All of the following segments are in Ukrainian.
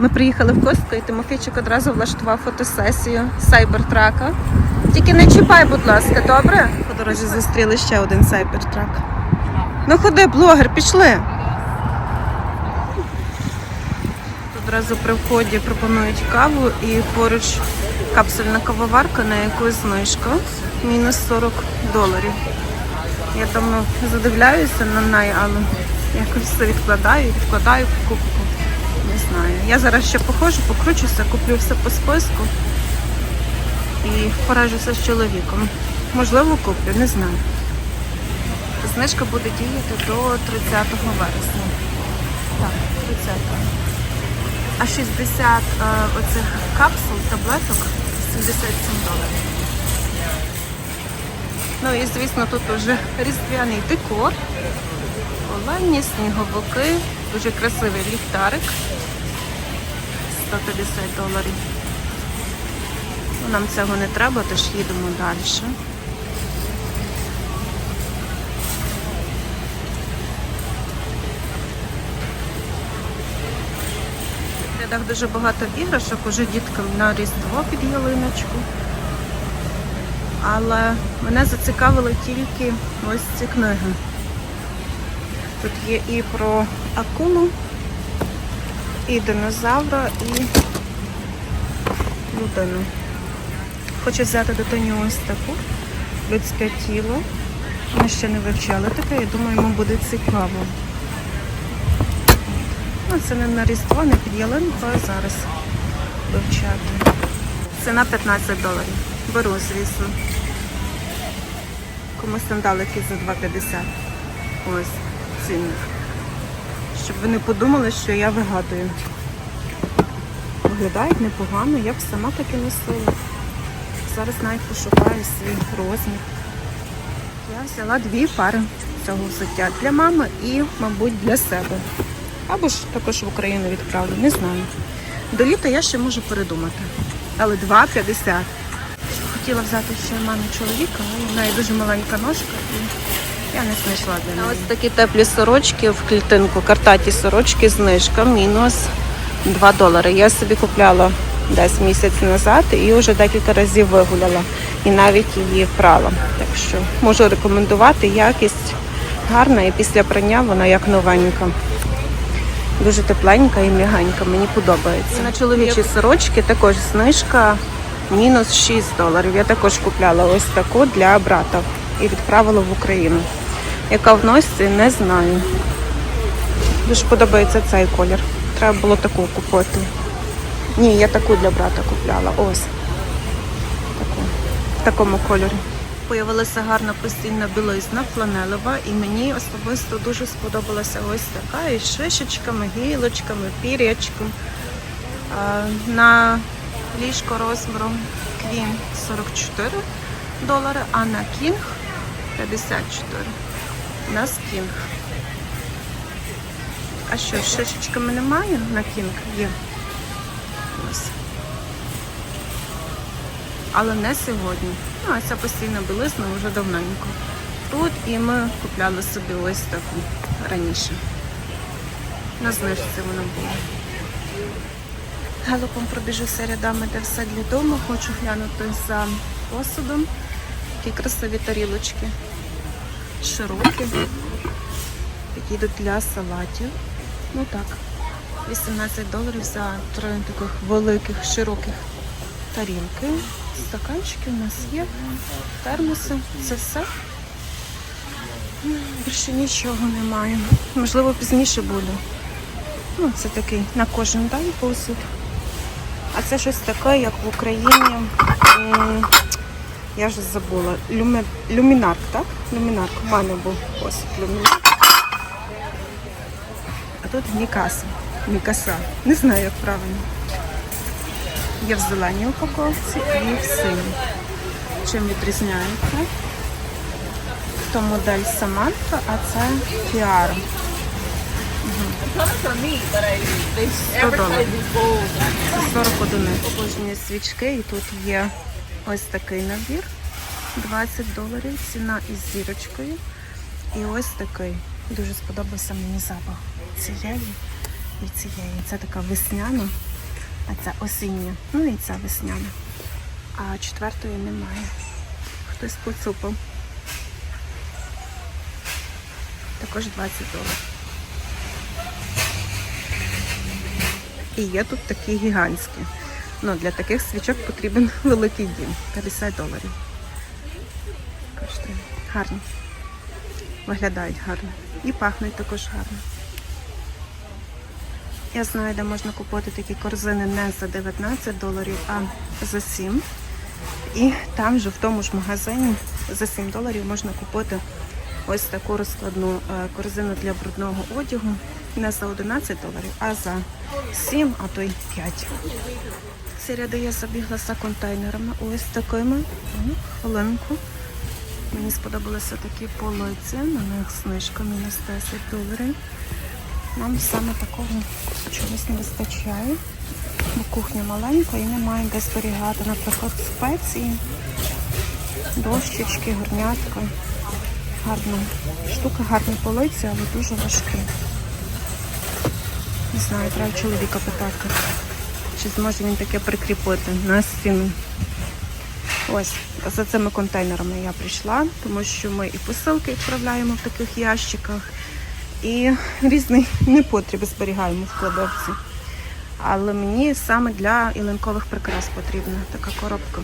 Ми приїхали в Костко і Тимофійчик одразу влаштував фотосесію сайбертрака. Тільки не чіпай, будь ласка, добре? По дорозі зустріли ще один сайбертрак. Ну ходи, блогер, пішли. Тут Одразу при вході пропонують каву і поруч капсульна кавоварка, на яку знижка. Мінус 40 доларів. Я там ну, задивляюся на неї, але якось все відкладаю, відкладаю покупку. Знаю. Я зараз ще походжу, покручуся, куплю все по списку і поражуся з чоловіком. Можливо, куплю, не знаю. Знижка буде діяти до 30 вересня. Так, 30. А 60 е, оцих капсул, таблеток 77 доларів. Ну і звісно, тут вже різдвяний декор, олені, сніговики, дуже красивий ліхтарик. 150 доларів. Ну, нам цього не треба, тож їдемо далі. В рядах дуже багато іграшок, уже діткам на Різдво під ялиночку. Але мене зацікавили тільки ось ці книги. Тут є і про акулу, і динозавра, і людину. Хочу взяти дитині ось таку людське тіло. Ми ще не вивчали таке, я думаю, йому буде цікаво. Ну, це не на Різдво, не під ялинку, а зараз вивчати. Ціна 15 доларів. Беру, звісно. Комусь сандалики за 2,50. Ось цінник. Щоб ви не подумали, що я вигадую. Виглядають непогано, я б сама таки носила. Зараз навіть пошукаю свій розмір. Я взяла дві пари цього взуття для мами і, мабуть, для себе. Або ж також в Україну відправлю, не знаю. До літа я ще можу передумати. Але 2,50. Хотіла взяти ще мамі чоловіка, але в неї дуже маленька ножка і я не знайшла для неї. Ось такі теплі сорочки в клітинку, картаті сорочки, знижка, мінус 2 долари. Я собі купляла десь місяць назад і вже декілька разів вигуляла. І навіть її прала. Так що можу рекомендувати, якість гарна і після прання вона як новенька. Дуже тепленька і м'ягенька, мені подобається. На чоловічі сорочки також знижка мінус 6 доларів. Я також купляла ось таку для брата і відправила в Україну. Яка в носці, не знаю. Дуже подобається цей колір. Треба було таку купити. Ні, я таку для брата купляла. Ось. Таку. В такому кольорі. Появилася гарна постільна білизна фланелева, і мені особисто дуже сподобалася ось така із шишечками, гілочками, пірячком. На ліжко розміром Queen 44 долари, а на King 54. Нас King. А що, шишечками немає? На King є. Але не сьогодні. Ну, а ця постійна білизна вже давненько. Тут і ми купляли собі ось таку раніше. На знижці вона була. Галопом пробіжуся рядами, де все для дому. Хочу глянути за посудом. Такі красиві тарілочки. Широкі. Підійдуть для салатів. Ну так. 18 доларів за три таких великих, широких тарілки. Стаканчики у нас є. Термоси. Це все. Більше нічого немає. Можливо, пізніше буде. Ну, це такий на кожен день посуд. А це щось таке, як в Україні. Я вже забула. Люми... Люмінарк, так? Люмінарк. У мене був посуд люмінарк. А тут Мікаса. Мікаса. Не знаю, як правильно. Є в зеленій упаковці і в синій. Чим відрізняється? То модель Саманта, а це Кіара. coming for me, but I they $100. advertise. Це 40 одиниць. Обожнюю свічки і тут є ось такий набір. 20 доларів, ціна із зірочкою. І ось такий. Дуже сподобався мені запах цієї і цієї. Це така весняна А це осіння. Ну і ця весняна. А четвертої немає. Хтось поцупив. Також 20 доларів. І є тут такі гігантські. Ну, для таких свічок потрібен великий дім. 50 доларів. Коштує. Гарні. Виглядають гарно. І пахнуть також гарно. Я знаю, де можна купити такі корзини не за 19 доларів, а за 7. І там же в тому ж магазині за 7 доларів можна купити ось таку розкладну е, корзину для брудного одягу не за 11 доларів, а за 7, а то й 5. Ці ряди я забігла за контейнерами. Ось такими. Хвилинку. Мені сподобалися такі полиці, на них знижка мінус 10 доларів. Нам саме такого чогось не вистачає, бо кухня маленька і немає де зберігати, наприклад, спеції, дощечки, горнятка. Гарна штука, гарні полиці, але дуже важкі. Не знаю, треба чоловіка питати, чи зможе він таке прикріпити на стіну. Ось за цими контейнерами я прийшла, тому що ми і посилки відправляємо в таких ящиках, і різний непотріб зберігаємо в кладовці. Але мені саме для ілинкових прикрас потрібна така коробка.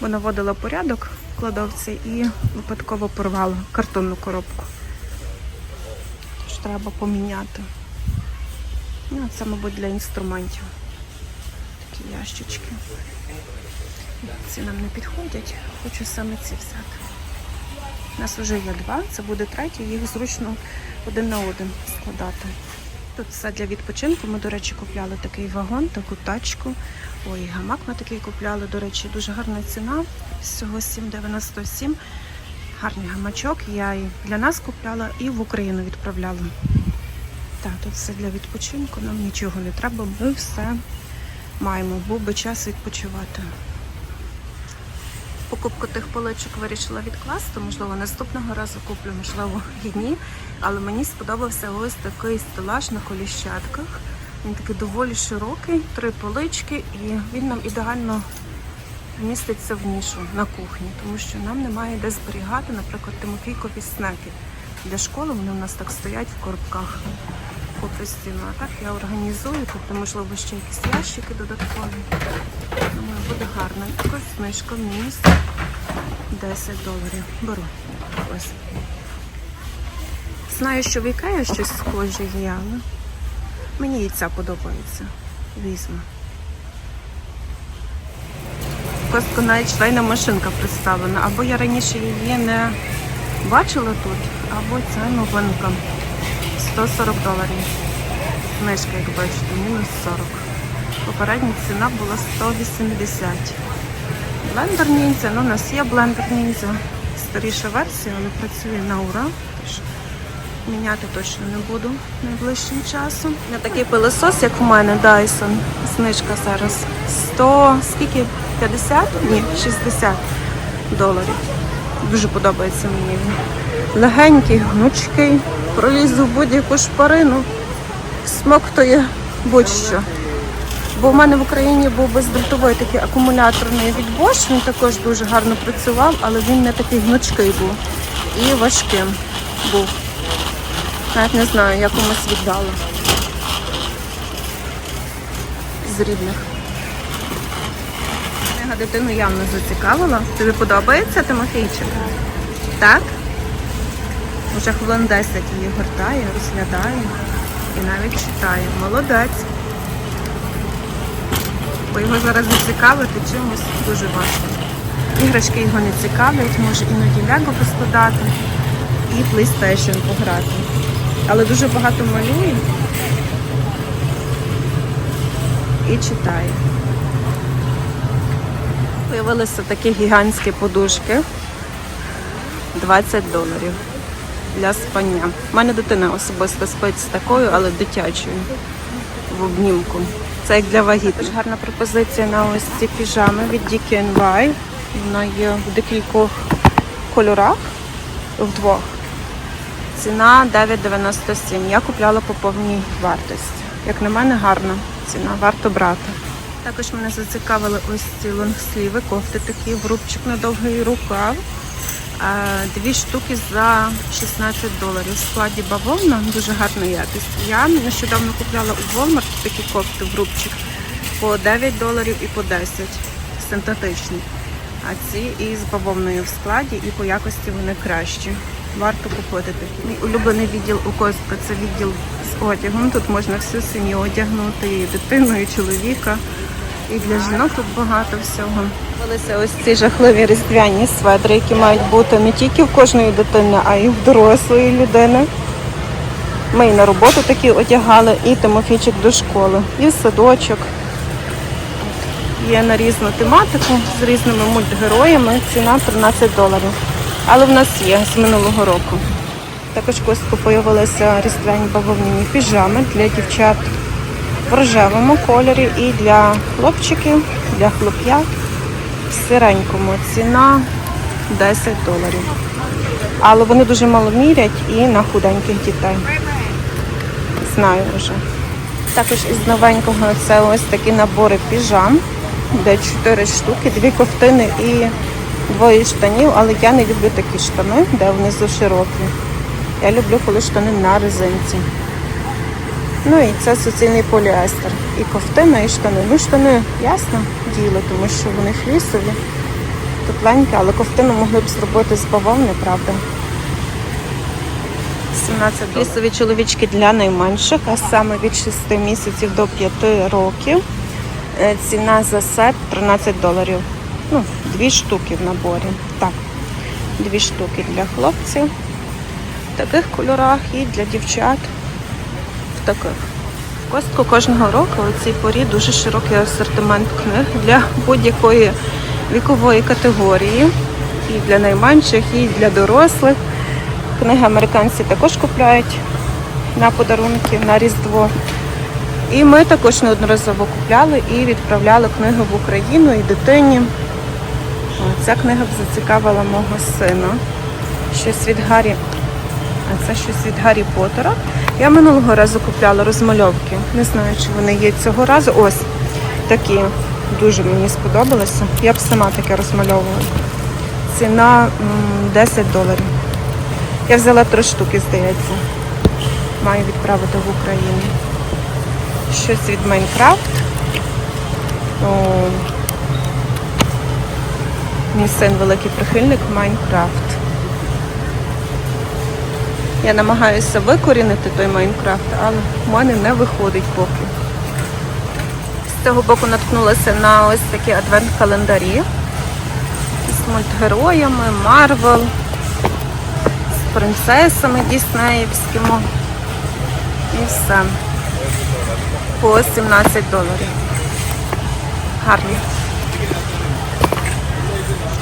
Бо наводила порядок кладовці і випадково порвала картонну коробку. Тож треба поміняти. Ну, це, мабуть, для інструментів. Такі ящички. Ці нам не підходять, хочу саме ці взяти. У нас вже є два, це буде третій, їх зручно один на один складати. Тут все для відпочинку. Ми, до речі, купляли такий вагон, таку тачку. Ой, гамак ми такий купляли, до речі, дуже гарна ціна. Всього 7,97. Гарний гамачок. Я і для нас купляла і в Україну відправляла. Так, тут все для відпочинку, нам нічого не треба, ми все маємо, був би час відпочивати. Покупку тих поличок вирішила відкласти, можливо, наступного разу куплю, можливо, і ні. Але мені сподобався ось такий стелаж на коліщатках. Він такий доволі широкий, три полички, і він нам ідеально вміститься в нішу на кухні, тому що нам немає де зберігати, наприклад, Тимофійкові снеки. Для школи вони у нас так стоять в коробках по. А так я організую, тобто, можливо, ще якісь ящики додаткові. Думаю, буде гарно. І Також знижка мінус 10 доларів. Беру. Ось. Знаю, що в Ікея щось схоже є, але мені і ця подобається. Візьму. Костко навіть швейна машинка представлена. Або я раніше її не бачила тут, або це новинка. 140 доларів. Знижка, як бачите, мінус 40. Попередня ціна була 180. Блендер ніндзя, ну у нас є блендер ніндзя. Старіша версія, але працює на ура. Тож міняти точно не буду найближчим часом. На такий пилосос, як в мене, Dyson. Знижка зараз 100, скільки? 50? Ні, 60 доларів. Дуже подобається мені він. Легенький, гнучкий, проліз у будь-яку шпарину, смоктує будь-що. Бо в мене в Україні був бездротовий такий акумуляторний від Bosch, він також дуже гарно працював, але він не такий гнучкий був і важким був. Навіть не знаю, я комусь віддала з рідних. Книга дитину явно зацікавила. Тобі подобається Тимофійчик? Так? Уже хвилин 10 її гортає, розглядає і навіть читає. Молодець. Бо його зараз зацікавити чимось дуже важко. Іграшки його не цікавлять, може іноді лего поскладати і PlayStation пограти. Але дуже багато малює і читає. Появилися такі гігантські подушки. 20 доларів для спання. У мене дитина особисто спить з такою, але дитячою в обнімку. Це як для вагітних. Гарна пропозиція на ось ці піжами від DKNY. Вона є в декількох кольорах, в двох. Ціна 9,97. Я купляла по повній вартості. Як на мене, гарна ціна, варто брати. Також мене зацікавили ось ці лонгсліви, кофти такі, в рубчик на довгий рукав. Дві штуки за 16 доларів. В складі бавовна, дуже гарна якість. Я нещодавно купляла у Walmart такі кофти в рубчик по 9 доларів і по 10 синтетичні. А ці із бавовною в складі і по якості вони кращі. Варто купити такі. Мій улюблений відділ у Костка це відділ з одягом. Тут можна всю сім'ю одягнути, і дитину, і чоловіка. І для жінок тут багато всього. З'явилися ось ці жахливі різдвяні сведри, які мають бути не тільки в кожної дитини, а й в дорослої людини. Ми і на роботу такі одягали, і Тимофійчик до школи, і в садочок. Є на різну тематику з різними мультгероями. Ціна 13 доларів. Але в нас є з минулого року. Також Костку появилися різдвяні бавовняні піжами для дівчат в рожевому кольорі і для хлопчиків, для хлоп'ят в сиренькому. Ціна 10 доларів. Але вони дуже мало мірять і на худеньких дітей. Знаю вже. Також із новенького це ось такі набори піжам, де 4 штуки, дві ковтини і двоє штанів, але я не люблю такі штани, де внизу широкі. Я люблю, коли штани на резинці. Ну і це суцільний поліестер. І ковтина, і штани. Ну, штани, ясно, діло, тому що вони флісові, тепленькі, але ковтину могли б зробити з бавовни, правда. 17 Флісові чоловічки для найменших, а саме від 6 місяців до 5 років. Е, Ціна за сет 13 доларів. Ну, дві штуки в наборі. Так, дві штуки для хлопців в таких кольорах і для дівчат таких. В костку кожного року у цій порі дуже широкий асортимент книг для будь-якої вікової категорії. І для найменших, і для дорослих. Книги американці також купляють на подарунки на Різдво. І ми також неодноразово купляли і відправляли книги в Україну і дитині. Ця книга б зацікавила мого сина. Щось від Гаррі. Це щось від Гаррі Поттера. Я минулого разу купляла розмальовки. Не знаю, чи вони є цього разу. Ось такі. Дуже мені сподобалося. Я б сама таке розмальовувала. Ціна 10 доларів. Я взяла три штуки, здається. Маю відправити в Україну. Щось від Майнкрафт. Мій син великий прихильник Майнкрафт. Я намагаюся викорінити той Майнкрафт, але в мене не виходить поки. З цього боку наткнулася на ось такі адвент-календарі з мультгероями, Марвел, з принцесами діснеївськими. І все. По 17 доларів. Гарні.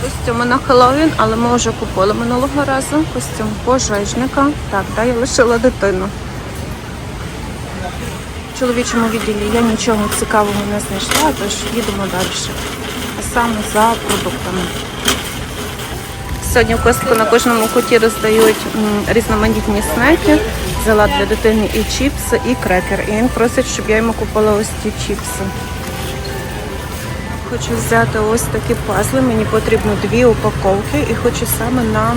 Костюми на Хеллоуін, але ми вже купили минулого разу. Костюм пожежника. Так, да, я лишила дитину. В чоловічому відділі я нічого цікавого не знайшла, тож їдемо далі. А саме за продуктами. Сьогодні в костку на кожному куті роздають різноманітні снеки. Взяла для дитини і чіпси, і крекер. І він просить, щоб я йому купила ось ті чіпси. Хочу взяти ось такі пазли. Мені потрібно дві упаковки і хочу саме на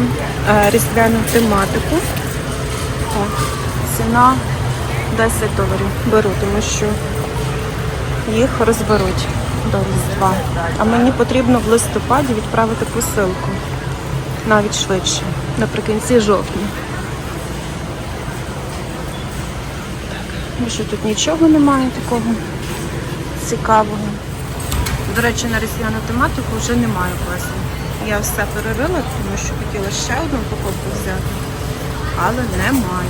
е, різдвяну тематику. Так, ціна 10 доларів. Беру, тому що їх розберуть до Різдва. А мені потрібно в листопаді відправити посилку. Навіть швидше, наприкінці жовтня. Більше тут нічого немає такого цікавого. До речі, на різдвяну тематику вже немає песен. Я все перерила, тому що хотіла ще одну упаковку взяти, але немає.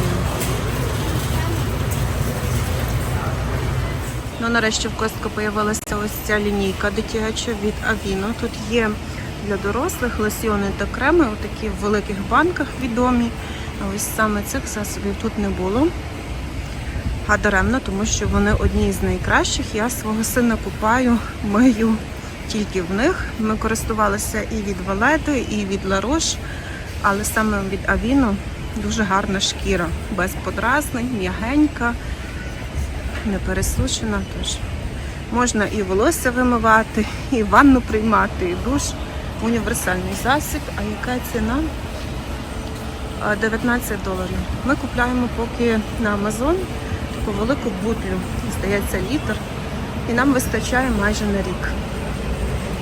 Ну, нарешті в Костко появилася ось ця лінійка дитяча від Avino. Тут є для дорослих лосьйони та креми, отакі в великих банках відомі. Ось саме цих засобів тут не було. А даремно, тому що вони одні з найкращих. Я свого сина купаю, мию тільки в них. Ми користувалися і від Валети, і від Ларош, але саме від Авіно дуже гарна шкіра, без подразнень, м'ягенька, не пересушена. Тож Можна і волосся вимивати, і ванну приймати, і душ. Універсальний засіб. А яка ціна? 19 доларів. Ми купляємо поки на Амазон таку велику бутлю, здається, літр. І нам вистачає майже на рік.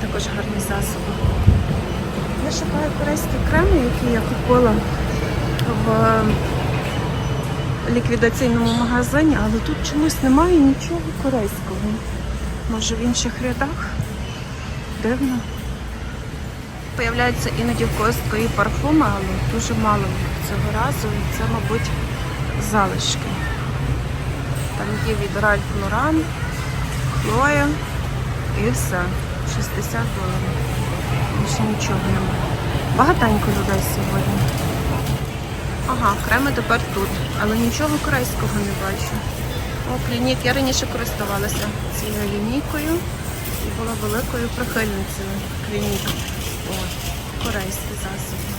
Також гарні засоби. Я шукаю корейські креми, які я купила в ліквідаційному магазині, але тут чомусь немає нічого корейського. Може в інших рядах? Дивно. Появляються іноді когось свої парфуми, але дуже мало цього разу. І це, мабуть, залишки. Там є від Ральф Лоран, Хлоя і все. 60 доларів. Більше нічого немає. Багатенько людей сьогодні. Ага, креми тепер тут, але нічого корейського не бачу. О, клінік. Я раніше користувалася цією лінійкою і була великою прихильницею клінік. О, корейські засоби.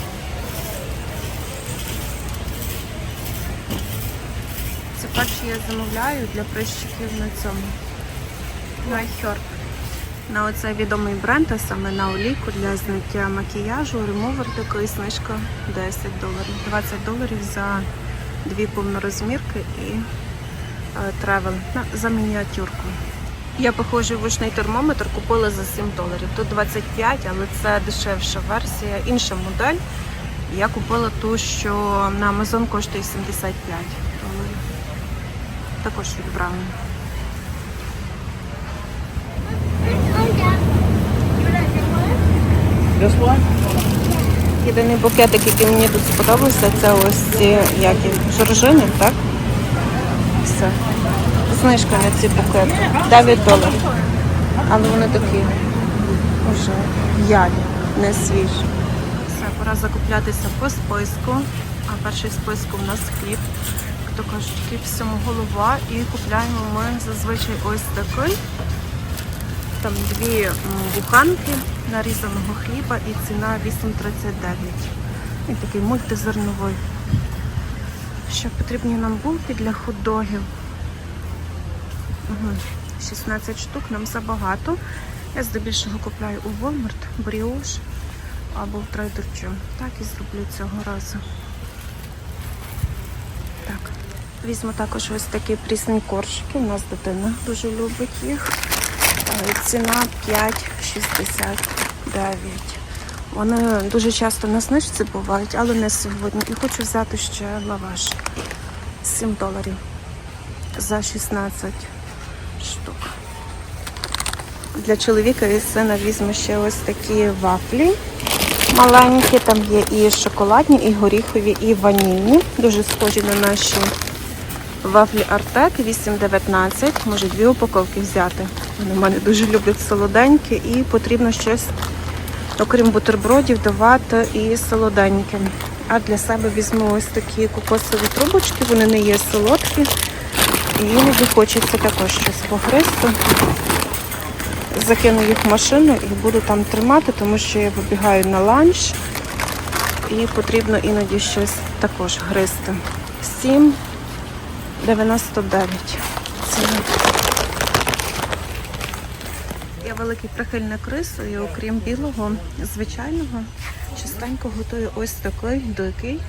Це я замовляю для прищиків на цьому. На Herb. На оцей відомий бренд, а саме на олійку для зняття макіяжу, ремовер такий, знижка 10 доларів. 20 доларів за дві повнорозмірки і е, тревел за мініатюрку. Я похожий вушний термометр купила за 7 доларів. Тут 25, але це дешевша версія, інша модель. Я купила ту, що на Amazon коштує 75 доларів. Також від Браун. This one? Єдиний букетик, який мені тут сподобався, це ось ці як жоржини, так? Все. Знижка на ці букети. 9 доларів. Але вони такі вже в'ялі, не свіжі. Все, пора закуплятися по списку. А перший в списку в нас хліб. То кажуть, всьому голова. І купляємо ми зазвичай ось такий. Там дві буханки нарізаного хліба і ціна 8,39. Він такий мультизерновий. Ще потрібні нам булки для хот-догів. Угу. 16 штук нам забагато. Я здебільшого купляю у Walmart, Бріош або в Trader Joe. Так і зроблю цього разу. Так. Візьму також ось такі прісні коржики. У нас дитина дуже любить їх. Е, Ціна 5,69. Вони дуже часто на знижці бувають, але не сьогодні. І хочу взяти ще лаваш. 7 доларів за 16 штук. Для чоловіка і сина візьму ще ось такі вафлі маленькі. Там є і шоколадні, і горіхові, і ванільні. Дуже схожі на наші вафлі Артек 8,19. Може дві упаковки взяти. Вони в мене дуже люблять солоденькі і потрібно щось, окрім бутербродів, давати і солоденьке. А для себе візьму ось такі кокосові трубочки, вони не є солодкі. І іноді хочеться також щось погризти. Закину їх в машину і буду там тримати, тому що я вибігаю на ланч і потрібно іноді щось також гризти. 7,99. Ціна. Я великий прихильник рису і окрім білого, звичайного, частенько готую ось такий дикий.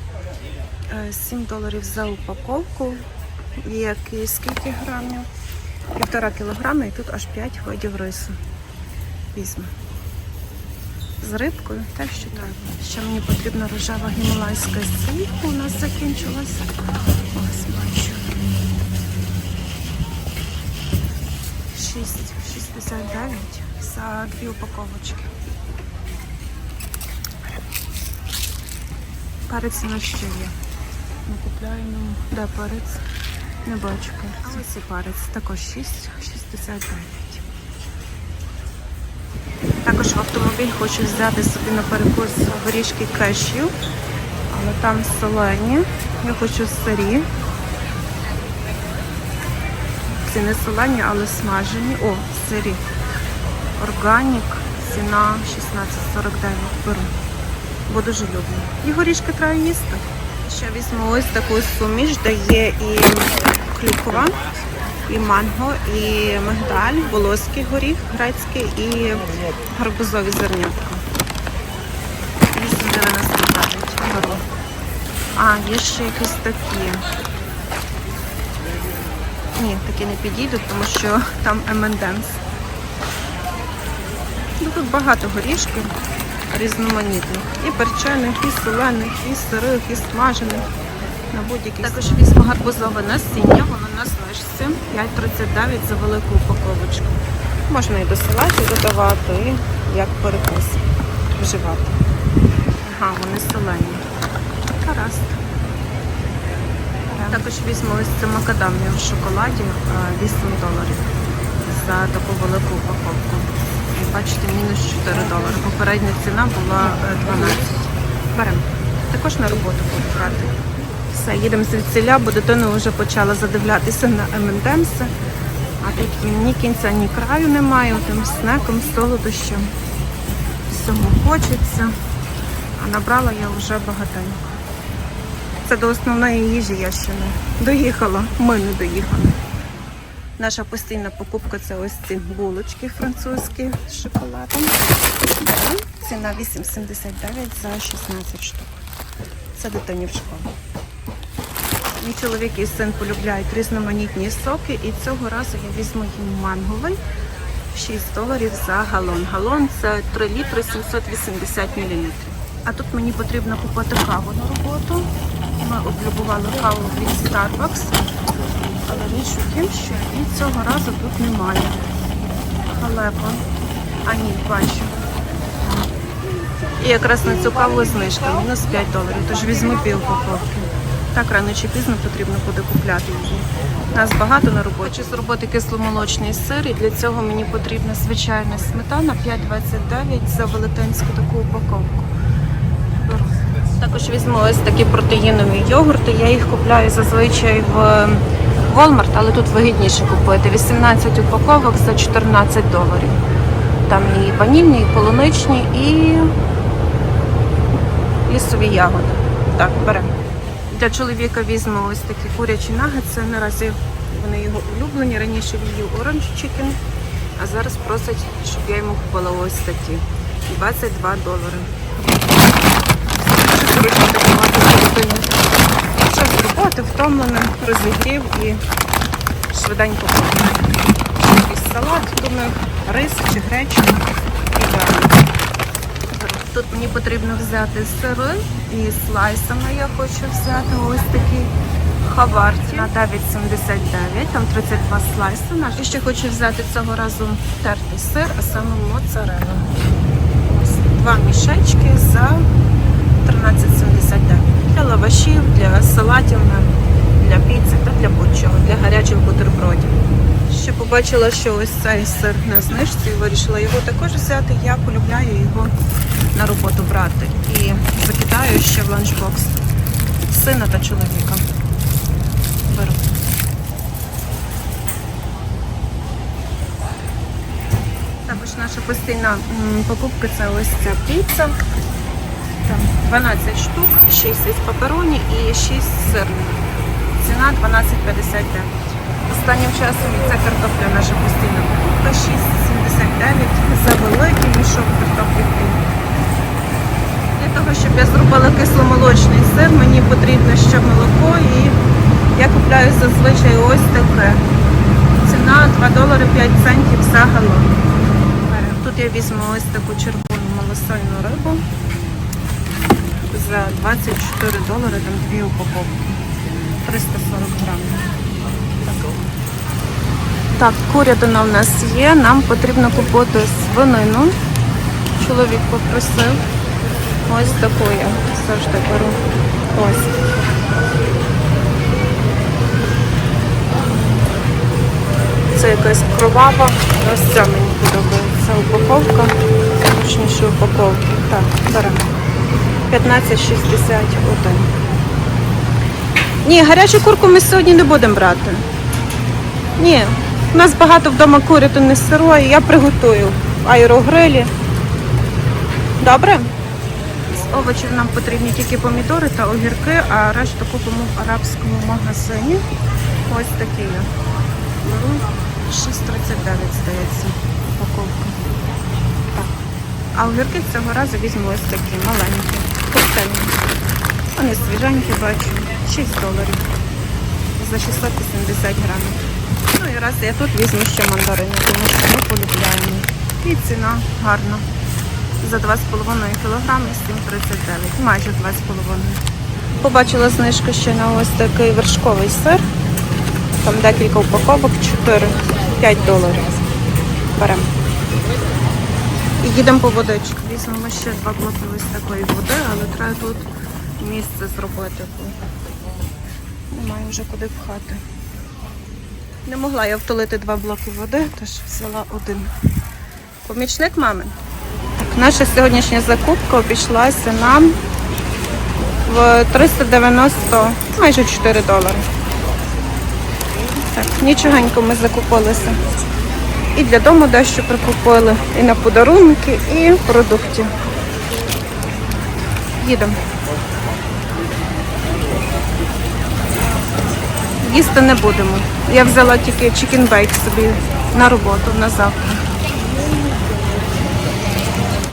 Е, 7 доларів за упаковку. Є ки- скільки грамів? Півтора кілограма і тут аж 5 видів рису. Візьму. З рибкою, так що треба. Ще мені потрібна рожева гімалайська сіль. У нас закінчилася. 6,69 за дві упаковочки. Перець у нас ще є. Ми купляємо. Де перець? Не бачу перець. А ось і перець. Також 6,69. Також в автомобіль хочу взяти собі на перекус горішки кешю, але там солені. Я хочу сирі. Ці не солені, але смажені. О, сирі. Органік. Ціна 16,49. Беру. Бо дуже люблю. І горішки треба їсти. Ще візьму ось таку суміш, де є і клюква. і манго, і мигдаль, волоський горіх грецький і гарбузові зернятка. 8,99 беру. А, є ще якісь такі. Ні, такі не підійдуть, тому що там M&M's. Ну, тут багато горішків різноманітних. І перчених, і солених, і сирих, і смажених. На будь-який Також візьму гарбузове насіння, воно на знижці 5,39 за велику упаковочку. Можна і до салатів додавати, і як перекус вживати. Ага, вони солені. Гаразд. Також візьму ось це макадамія в шоколаді 8 доларів за таку велику упаковку. І бачите, мінус 4 долари. Попередня ціна була е, 12. Беремо. Також на роботу буду брати. Все, їдемо звідсіля, бо дитина вже почала задивлятися на M&M's. А тут ні кінця, ні краю немає, тим снеком, солодощем. Всього хочеться. А набрала я вже багатенько. Це до основної їжі я ще не доїхала. Ми не доїхали. Наша постійна покупка це ось ці булочки французькі з шоколадом. Ціна 8,79 за 16 штук. Це дитині в школу. Мій чоловік і син полюбляють різноманітні соки, і цього разу я візьму їм манговий 6 доларів за галон. Галон це 3 літри 780 мл. А тут мені потрібно купити каву на роботу. Ми облюбували каву від Starbucks. Але річ у тім, що і цього разу тут немає. Халепа. А ні, бачу. І якраз на цю каву знижка, мінус 5 доларів, тож візьму пів упаковки. Так рано чи пізно потрібно буде купляти її. Нас багато на роботі. Хочу зробити кисломолочний сир, і для цього мені потрібна звичайна сметана 5,29 за велетенську таку упаковку. Також візьму ось такі протеїнові йогурти. Я їх купляю зазвичай в Walmart, але тут вигідніше купити. 18 упаковок за 14 доларів. Там і ванільні, і полуничні, і лісові ягоди. Так, беремо. Для чоловіка візьму ось такі курячі нагетси. Наразі вони його улюблені. Раніше він їв Orange Chicken, а зараз просить, щоб я йому купила ось такі. 22 долари. З роботи втомлений, розігрів і швиденько купив. Якийсь салат, думаю, рис чи гречку і варено. Тут мені потрібно взяти сири і слайсами я хочу взяти ось такі хаварті на 9,79, там 32 слайси. І ще хочу взяти цього разу тертий сир, а саме моцарелла. Ось Два мішечки за 13,79. Для лавашів, для салатів, для піци та для будь-чого, для гарячих бутербродів. Ще побачила, що ось цей сир на знижці, і вирішила його також взяти. Я полюбляю його на роботу брати. І закидаю ще в ланчбокс сина та чоловіка. Беру. Також наша постійна покупка це ось ця піца. Там 12 штук, 6 із папероні і 6 сирних. Ціна 12,59. Останнім часом ця картопля наша постійна покупка 6,79 за великий мішок картоплі. Для того, щоб я зробила кисломолочний сир, мені потрібно ще молоко і я купляю зазвичай ось таке. Ціна 2 долари 5 центів за галон. Тут я візьму ось таку червону малосольну рибу за 24 долари, там дві упаковки. 340 грамів. Так, курятина в нас є. Нам потрібно купити свинину. Чоловік попросив. Ось таку я завжди беру. Ось. Це якась кровава. Ось ця мені подобається упаковка. Точніше упаковки. Так, беремо. 15,61. Ні, гарячу курку ми сьогодні не будемо брати. Ні, у нас багато вдома курятини сирої, я приготую аерогрилі. Добре? З овочів нам потрібні тільки помідори та огірки, а решту купимо в арабському магазині. Ось такі. є. беру. 6,39 здається. Упаковка. Так. А огірки цього разу візьму ось такі маленькі. Коктейльні. Вони свіженькі бачу. 6 доларів. За 680 грамів. Ну і раз я тут візьму ще мандарини, тому що ми полюбляємо. І ціна гарна. За 2,5 кг 7,39. Майже 2,5. Побачила знижку ще на ось такий вершковий сир. Там декілька упаковок, 4, 5 доларів. Беремо. І їдемо по водичку. Візьмемо ще два блоки ось такої води, але треба тут місце зробити. Немає вже куди пхати. Не могла я втулити два блоки води, тож взяла один. Помічник мами. Так, наша сьогоднішня закупка обійшлася нам в 390, майже 4 долари. Так, нічогенько ми закупилися. І для дому дещо прикупили, і на подарунки, і продукти. Їдемо. Їсти не будемо. Я взяла тільки чікінбейк собі на роботу на завтра.